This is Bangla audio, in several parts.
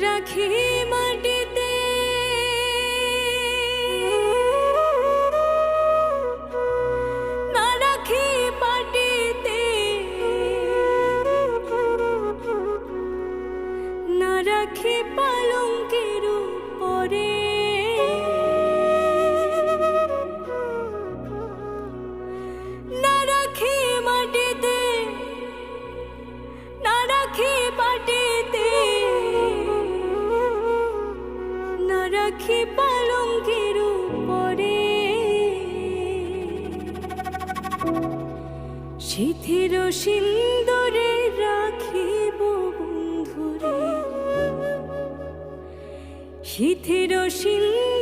রাখি মাটি রাখি উপরে। শিথির সিন্দরে রাখিব বন্ধুরে। শিথির সিন্দরে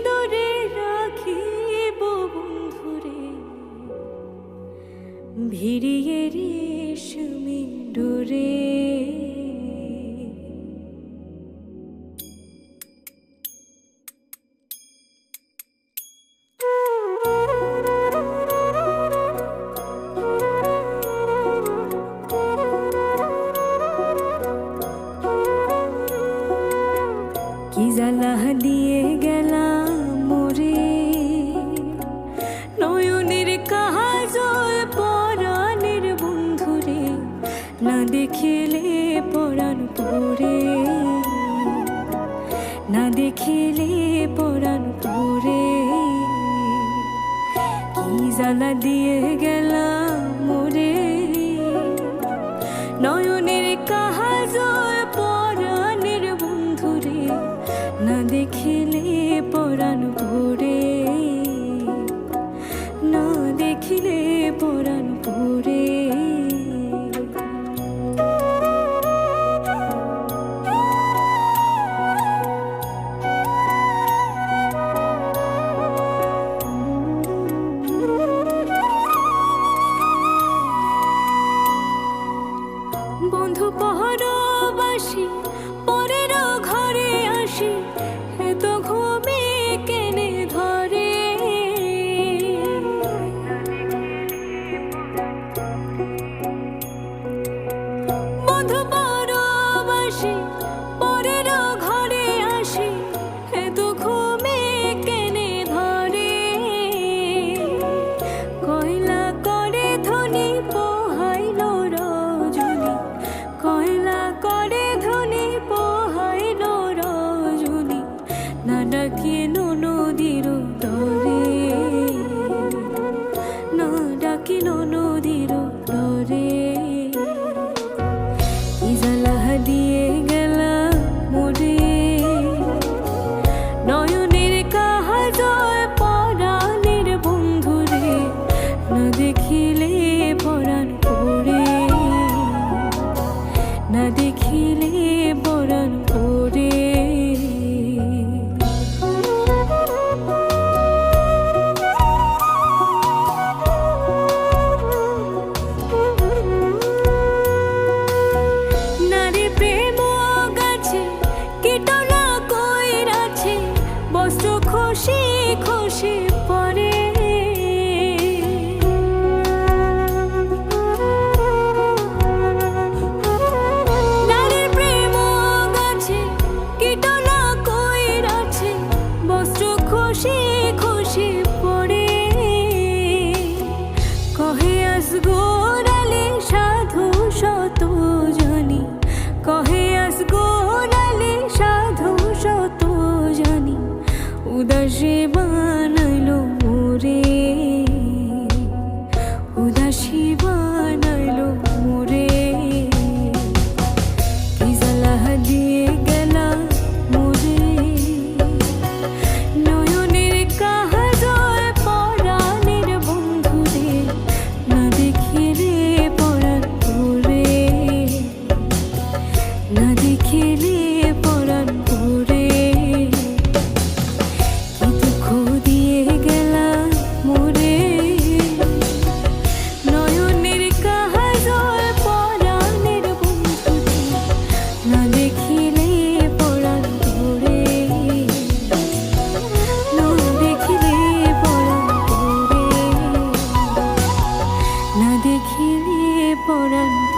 জ্বালাহ দিয়ে গেলাম মরে নয়নের কাহা জল পরাণের বন্ধুরে না দেখিলে পরাণ পরে। না দেখিলে পরাণ পরে। কি জ্বালা দিয়ে গেলাম ঘুমে কেনে ধরে। মধু পরবাসী না ডাকিয়ে নদীর তরে পরাণ।